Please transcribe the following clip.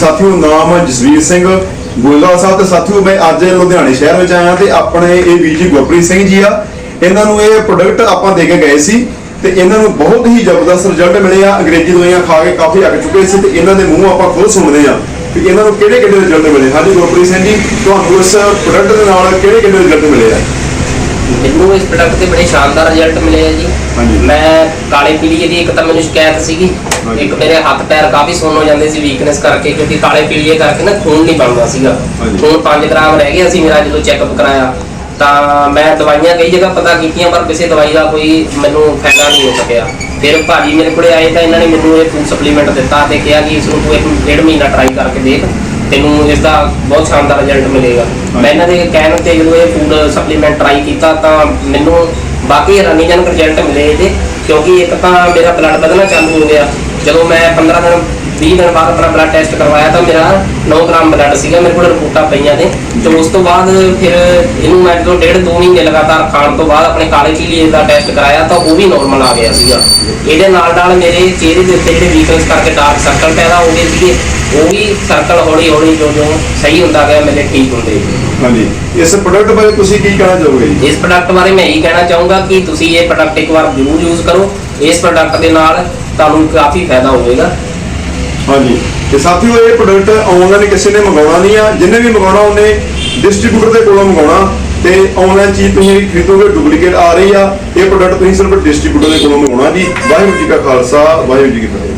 ਸਾਥੀਓ, ਨਾਮ ਜਸਵੀਰ ਸਿੰਘ। ਗੋਇਲਵਾਲ ਸਾਹਿਬ ਤੇ ਸਾਥੀਓ, ਮੈਂ ਅੱਜ ਲੁਧਿਆਣੇ ਸ਼ਹਿਰ ਵਿੱਚ ਆਇਆ ਤੇ ਆਪਣੇ ਇਹ ਵੀਰ ਜੀ ਗੁਰਪ੍ਰੀਤ ਸਿੰਘ ਜੀ ਆ। ਇਹਨਾਂ ਨੂੰ ਇਹ ਪ੍ਰੋਡਕਟ ਆਪਾਂ ਦੇ ਕੇ ਗਏ ਸੀ ਤੇ ਇਹਨਾਂ ਨੂੰ ਬਹੁਤ ਹੀ ਜ਼ਬਰਦਸਤ ਰਿਜ਼ਲਟ ਮਿਲੇ ਆ। ਅੰਗਰੇਜ਼ੀ ਦਵਾਈਆਂ ਖਾ ਕੇ ਕਾਫੀ ਅੱਕ ਚੁੱਕੇ ਸੀ ਤੇ ਇਹਨਾਂ ਦੇ ਮੂੰਹ ਆਪਾਂ ਖੁਦ ਸੁਣਦੇ ਆ ਕਿ ਇਹਨਾਂ ਨੂੰ ਕਿਹੜੇ ਕਿਹੜੇ ਰਿਜ਼ਲਟ ਮਿਲੇ। ਹਾਂਜੀ ਗੁਰਪ੍ਰੀਤ ਸਿੰਘ ਜੀ, ਤੁਹਾਨੂੰ ਇਸ ਪ੍ਰੋਡਕਟ ਦੇ ਨਾਲ ਕਿਹੜੇ ਕਿਹੜੇ ਰਿਜ਼ਲਟ ਮਿਲੇ ਆ? ਮੈਨੂੰ ਇਸ ਪ੍ਰੋਡਕਟ ਤੇ ਬੜੇ ਸ਼ਾਨਦਾਰ ਰਿਜ਼ਲਟ ਮਿਲੇ ਆ ਜੀ। ਮੈਂ ਕਾਲੇ ਪੀਲੀਏ ਦੀ ਇੱਕ ਤਾਂ ਮੈਨੂੰ ਸ਼ਿਕਾਇਤ ਸੀਗੀ। ਇੱਕ ਮੇਰੇ ਹੱਥ ਪੈਰ ਕਾਫੀ ਸੁੰਨ ਹੋ ਜਾਂਦੇ ਸੀ ਵੀਕਨੈਸ ਕਰਕੇ ਕਿਉਂਕਿ ਕਾਲੇ ਪੀਲੀਏ ਕਰਕੇ ਨਾ ਖੂਨ ਨਹੀਂ ਬਣਦਾ ਸੀਗਾ। ਖੂਨ 5 ਗ੍ਰਾਮ ਰਹਿ ਗਿਆ ਸੀ ਮੇਰਾ ਜਦੋਂ ਚੈੱਕਅਪ ਕਰਾਇਆ ਤਾਂ ਮੈਂ ਦਵਾਈਆਂ ਕਈ ਜਗ੍ਹਾ ਪਤਾ ਕੀਤੀਆਂ ਪਰ ਕਿਸੇ ਦਵਾਈ ਦਾ ਕੋਈ ਮੈਨੂੰ ਫਾਇਦਾ ਨਹੀਂ ਹੋ ਸਕਿਆ ਫਿਰ ਭਾਜੀ ਮੇਰੇ ਕੋਲੇ ਆਏ ਤਾਂ ਇਹਨਾਂ ਨੇ ਮੈਨੂੰ ਇਹ ਫੂਡ ਸਪਲੀਮੈਂਟ ਦਿੱਤਾ ਤੇ ਕਿਹਾ ਕਿ ਇਸ ਨੂੰ ਤੂੰ ਇੱਕ ਡੇਢ ਮਹੀਨਾ ਟਰਾਈ ਕਰਕੇ ਦੇਖ ਤੈਨੂੰ ਇਸ ਦਾ ਬਹੁਤ ਸ਼ਾਨਦਾਰ ਰਿਜ਼ਲਟ ਮਿਲੇਗਾ। ਮੈਂ ਇਹਨਾਂ ਦੇ ਕਹਿਣ ਤੇ ਜਦੋਂ ਇਹ ਫੂਡ ਸਪਲੀਮੈਂਟ ਟਰਾਈ ਕੀਤਾ ਤਾਂ ਮੈਨੂੰ ਬਾਕੀ ਹੈਰਾਨੀਜਨਕ ਰਿਜ਼ਲਟ ਮਿਲੇ ਇਹਦੇ ਕਿਉਂਕਿ ਇੱਕ ਤਾਂ ਮੇਰਾ ਬਲੱਡ ਵਧਣਾ ਚਾਲੂ ਹੋ ਗਿਆ। ਜਦੋਂ ਮੈਂ 15 ਦਿਨ 20 ਦਿਨ ਬਾਅਦ ਆਪਣਾ ਬਲੱਡ ਟੈਸਟ ਕਰਵਾਇਆ ਤਾਂ ਮੇਰਾ 9 ਗ੍ਰਾਮ ਬਲੱਡ ਸੀਗਾ ਮੇਰੇ ਕੋਲ ਰਿਪੋਰਟਾਂ ਪਈਆਂ ਨੇ। ਤੇ ਉਸ ਤੋਂ ਬਾਅਦ ਫਿਰ ਇਹਨੂੰ ਮੈਂ ਜਦੋਂ ਡੇਢ ਦੋ ਮਹੀਨੇ ਲਗਾਤਾਰ ਖਾਣ ਤੋਂ ਬਾਅਦ ਆਪਣੇ ਕਾਲੇ ਪੀਲੀਏ ਦਾ ਟੈਸਟ ਕਰਾਇਆ ਤਾਂ ਉਹ ਵੀ ਨਾਰਮਲ ਆ ਗਿਆ ਸੀਗਾ। ਇਹਦੇ ਨਾਲ ਨਾਲ ਮੇਰੇ ਚਿਹਰੇ ਦੇ ਉੱਤੇ ਜਿਹੜੇ ਵੀਕਨੈਸ ਕਰਕੇ ਡਾਰਕ ਸਰਕਲ ਪੈਦਾ ਹੋ ਗਏ ਸੀਗੇ। ਉਹ ਵੀ ਸਰਕਲ ਹੌਲੀ ਹੌਲੀ ਜੋ ਜੋ ਸਹੀ ਹੁੰਦਾ ਗਿਆ ਮੇਰੇ ਠੀਕ ਹੁੰਦੇ। ਗਏ ਹਾਂਜੀ। ਇਸ ਪ੍ਰੋਡਕਟ ਬਾਰੇ ਤੁਸੀਂ ਕੀ ਕਹਿਣਾ ਚਾਹੋਗੇ ਜੀ? ਇਸ ਪ੍ਰੋਡਕਟ ਬਾਰੇ ਮੈਂ ਇਹੀ ਕਹਿਣਾ ਚਾਹੂੰਗਾ ਕਿ ਤੁਸੀਂ ਇਹ ਪ੍ਰੋਡਕਟ ਇੱਕ ਵਾਰ ਜ਼ਰੂਰ ਯੂਜ਼ ਕਰੋ। ਇਸ ਪ੍ਰੋਡਕਟ ਦੇ ਨਾਲ ਤੁਹਾਨੂੰ ਕਾਫੀ ਫਾਇਦਾ ਹੋਵੇਗਾ। ਹਾਂਜੀ। ਤੇ ਸਾਥੀਓ ਇਹ ਪ੍ਰੋਡਕਟ ਆਨਲਾਈਨ ਕਿਸੇ ਨੇ ਮੰਗਾਉਣਾ ਨਹੀਂ ਆ। ਜਿਹਨੇ ਵੀ ਮੰਗਾਉਣਾ ਉਹਨੇ ਡਿਸਟ੍ਰੀਬਿਊਟਰ ਦੇ ਕੋਲੋਂ ਮੰਗਾਉਣਾ। ਤੇ ਆਨਲਾਈਨ ਚੀਜ਼ ਤੁਸੀਂ ਖਰੀਦੋਗੇ ਡੁਪਲੀਕੇਟ ਆ ਰਹੀ ਆ। ਇਹ ਪ੍ਰੋਡਕਟ ਤੁਸੀਂ ਸਿਰਫ ਡਿਸਟ੍ਰੀਬਿਊਟਰ ਦੇ ਕੋਲੋਂ ਮੰਗਾਉਣਾ ਜੀ। ਵਾਹਿਗੁਰੂ ਜੀ ਕਾ ਖਾਲਸਾ ਵਾਹਿਗੁਰੂ ਜੀ ਕੀ ਫਤਿਹ।